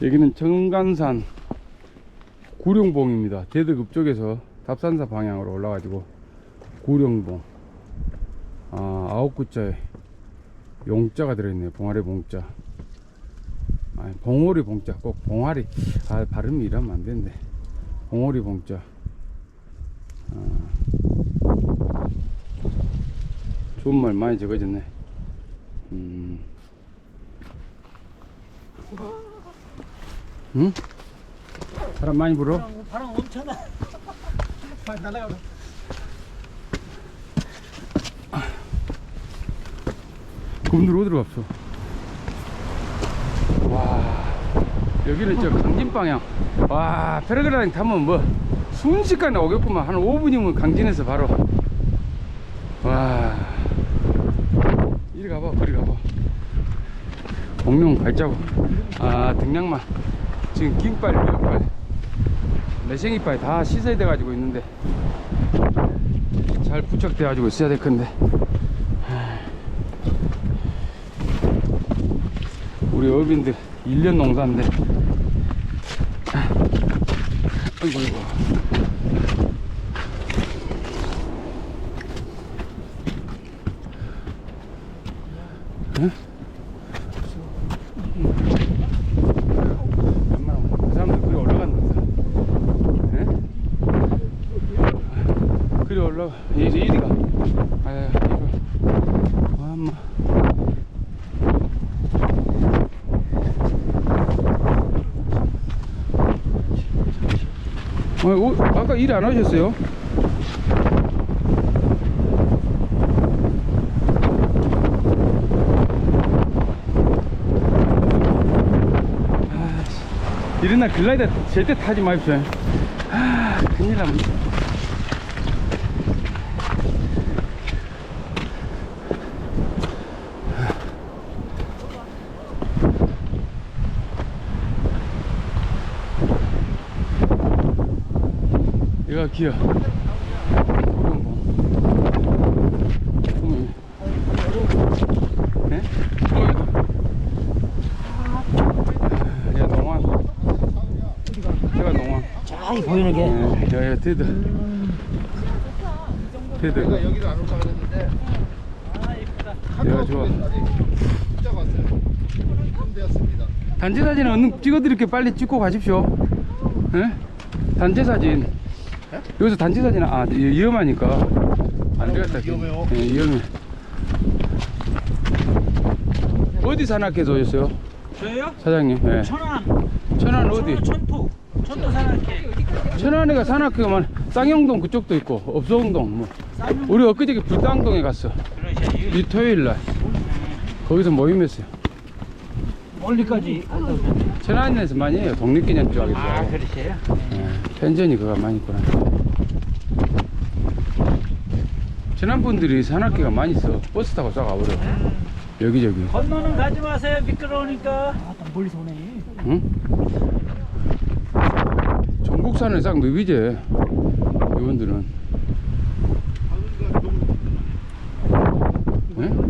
여기는 정간산 구룡봉입니다. 대덕읍 쪽에서 답산사 방향으로 올라가지고 구룡봉. 아, 아홉 글자에 용자가 들어있네요. 봉아리 봉자. 아니, 봉오리 봉자. 꼭 봉아리. 아, 발음이 이러면 안 되는데. 봉오리 봉자. 아, 좋은 말 많이 적어졌네. 음. 응? 바람 많이 불어? 바람, 바람 엄청나. 막 날아가. 그분들 어디로 갔어? 와, 여기는 저 강진 방향. 와, 패러글라이딩 타면 뭐 순식간에 오겠구만. 한 5분이면 강진에서 바로. 와, 이리 가봐, 그리 가봐. 공룡 발자국. 아, 등량만. 지금 긴발, 미역발, 매생이발 다 씻어야 돼가지고 있는데 잘 부착돼가지고 있어야 될 건데. 우리 어빈들 1년 농사인데 아이고 아이고 응? 웬만하면 그 사람들 그리 올라간다 응? 그리 올라가 이리 이리 가 아유 이거 와마 어, 어, 아까 일 안 하셨어요? 아이씨, 이런 날 글라이더 절대 타지 마십시오. 아, 큰일 납니다. 얘가 기어. 네? 보이는 게. 네, 야, 야, 테드. 테드. 여기도 안 올까 그랬는데 얘가 좋아. 문자가 왔어요. 되었습니다. 단체 사진은 찍어드릴게 빨리 찍고 가십시오. 예? 단체 사진. 여기서 단체 사진 아 위- 위험하니까 안 되겠다. 위험해요? 예, 위험해. 어디 산악회에서 오셨어요, 저요? 사장님? 예. 천안. 천안 어디? 천안 천토. 천토 산악회. 천안에가 산악회가 많. 쌍용동 그쪽도 있고 업소운동 뭐. 우리 엊그저께 불당동에 갔어. 그러셔. 이 토요일 날. 거기서 모임했어요. 멀리까지 갔다 오셨 천안에서 많이 해요. 독립기념주하기 아, 그러세요? 예, 편전이 그거 많이 있구나. 천안 분들이 산악기가 많이 있어. 버스 타고 싹 가버려. 음. 여기저기. 건너는 가지 마세요. 미끄러우니까. 아, 또 멀리서 오네. 응? 전국산을 싹 누비제. 이분들은. 아, 그러니까 예?